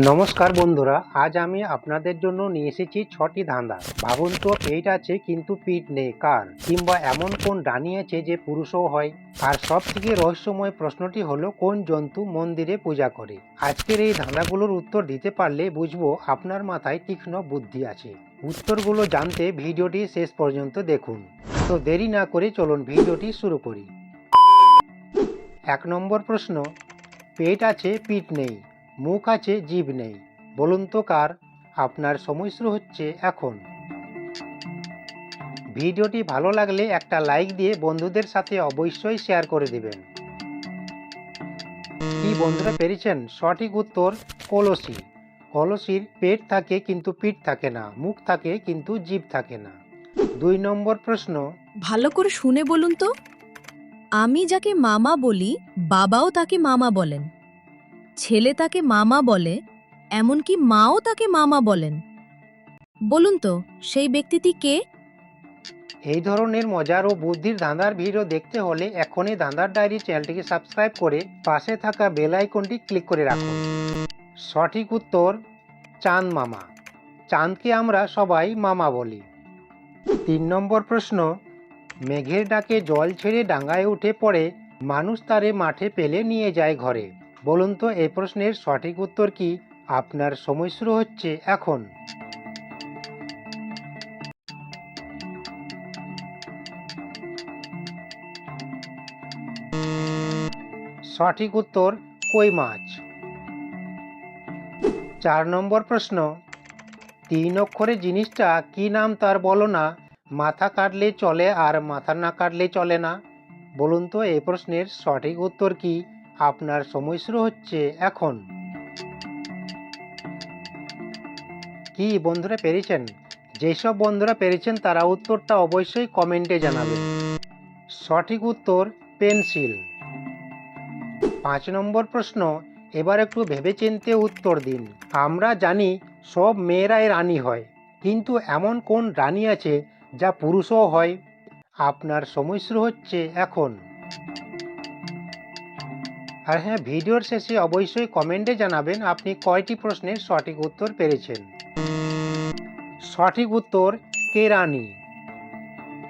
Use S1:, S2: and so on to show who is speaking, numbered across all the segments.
S1: নমস্কার বন্ধুরা, আজ আমি আপনাদের জন্য নিয়ে এসেছি ছটি ধাঁধা। ভাবুন তো, পেট আছে কিন্তু পিঠ নেই কার কিংবা এমন কোন ডানি আছে যে পুরুষও হয়? আর সব থেকে রহস্যময় প্রশ্নটি হলো, কোন জন্তু মন্দিরে পূজা করে? আজকের এই ধাঁধাগুলোর উত্তর দিতে পারলে বুঝব আপনার মাথায় তীক্ষ্ণ বুদ্ধি আছে। উত্তরগুলো জানতে ভিডিওটি শেষ পর্যন্ত দেখুন। তো দেরি না করে চলুন ভিডিওটি শুরু করি। এক নম্বর প্রশ্ন, পেট আছে, পিঠ নেই। মুখ আছে জীব নেই। বলুন তো কার? আপনার সময় হচ্ছে এখন। ভিডিওটি ভালো লাগলে একটা লাইক দিয়ে বন্ধুদের সাথে অবশ্যই শেয়ার করে দিবেন। কি বন্ধুরা পেরেছেন? সঠিক উত্তর, কলসি। কলসির পেট থাকে কিন্তু পিঠ থাকে না, মুখ থাকে কিন্তু জীব থাকে না। দুই নম্বর প্রশ্ন।
S2: ভালো করে শুনে বলুন তো। আমি যাকে মামা বলি, বাবাও তাকে মামা বলেন। ছেলে তাকে মামা বলে, এমনকি মাও তাকে মামা বলেন। বলুন তো, সেই ব্যক্তিটি কে?
S1: এই ধরনের মজার ও বুদ্ধির ধাঁধার ভিডিও দেখতে হলে এখনই ধাঁধার ডায়েরি চ্যানেলটিকে সাবস্ক্রাইব করে পাশে থাকা বেল আইকনটি ক্লিক করে রাখুন। সঠিক উত্তর, চাঁদ মামা। চাঁদকে আমরা সবাই মামা বলি। তিন নম্বর প্রশ্ন, মেঘের ডাকে জল ছেড়ে ডাঙায় উঠে পড়ে, মানুষ তারে মাঠে পেলে নিয়ে যায় ঘরে। বলুন তো, এই প্রশ্নের সঠিক উত্তর কি? আপনার সময় শুরু হচ্ছে এখন। সঠিক উত্তর, কই মাছ? চার নম্বর প্রশ্ন, তিন অক্ষরে জিনিসটা কি নাম তার বলো না? মাথা কাটলে চলে আর মাথা না কাটলে চলে না? বলুন তো, এই প্রশ্নের সঠিক উত্তর কি? আপনার সময় শুরু হচ্ছে এখন। কি বন্ধুরা পেরেছেন? যেসব বন্ধুরা পেরেছেন তারা উত্তরটা অবশ্যই কমেন্টে জানাবেন। সঠিক উত্তর পেন্সিল। পাঁচ নম্বর প্রশ্ন, এবার একটু ভেবেচিন্তে উত্তর দিন। আমরা জানি সব মেয়েরাই রানী হয়, কিন্তু এমন কোন রানী আছে যা পুরুষও হয়? আপনার সময় শুরু হচ্ছে এখন। আর হ্যাঁ ভিডিওর শেষে অবশ্যই কমেন্টে জানাবেন আপনি কয়টি প্রশ্নের সঠিক উত্তর পেরেছেন। সঠিক উত্তর কেরানি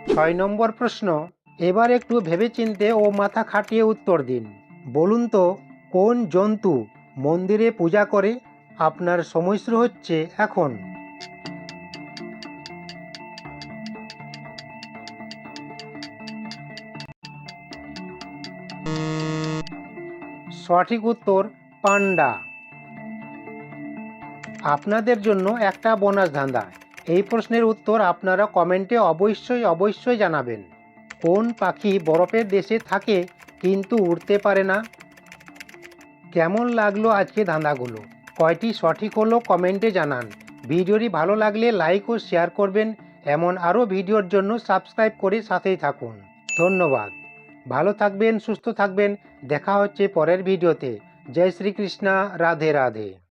S1: ছয় নম্বর প্রশ্ন, এবার একটু ভেবেচিন্তে ও মাথা খাটিয়ে উত্তর দিন। বলুন তো, কোন জন্তু মন্দিরে পূজা করে? আপনার সময় হচ্ছে এখন। সঠিক উত্তর পান্ডা। আপনাদের জন্য একটা বোনাস ধাঁধা এই প্রশ্নের উত্তর আপনারা কমেন্টে অবশ্যই অবশ্যই জানাবেন। কোন পাখি বরফের দেশে থাকে কিন্তু উড়তে পারে না? কেমন লাগল আজকে ধাঁধাগুলো কয়টি সঠিক হলো কমেন্টে জানান। ভিডিওটি ভালো লাগলে লাইক ও শেয়ার করবেন। এমন আরও ভিডিওর জন্য সাবস্ক্রাইব করে সাথেই থাকুন। ধন্যবাদ। ভালো থাকবেন সুস্থ থাকবেন। দেখা হচ্ছে পরের ভিডিওতে। জয় শ্রীকৃষ্ণা রাধে রাধে।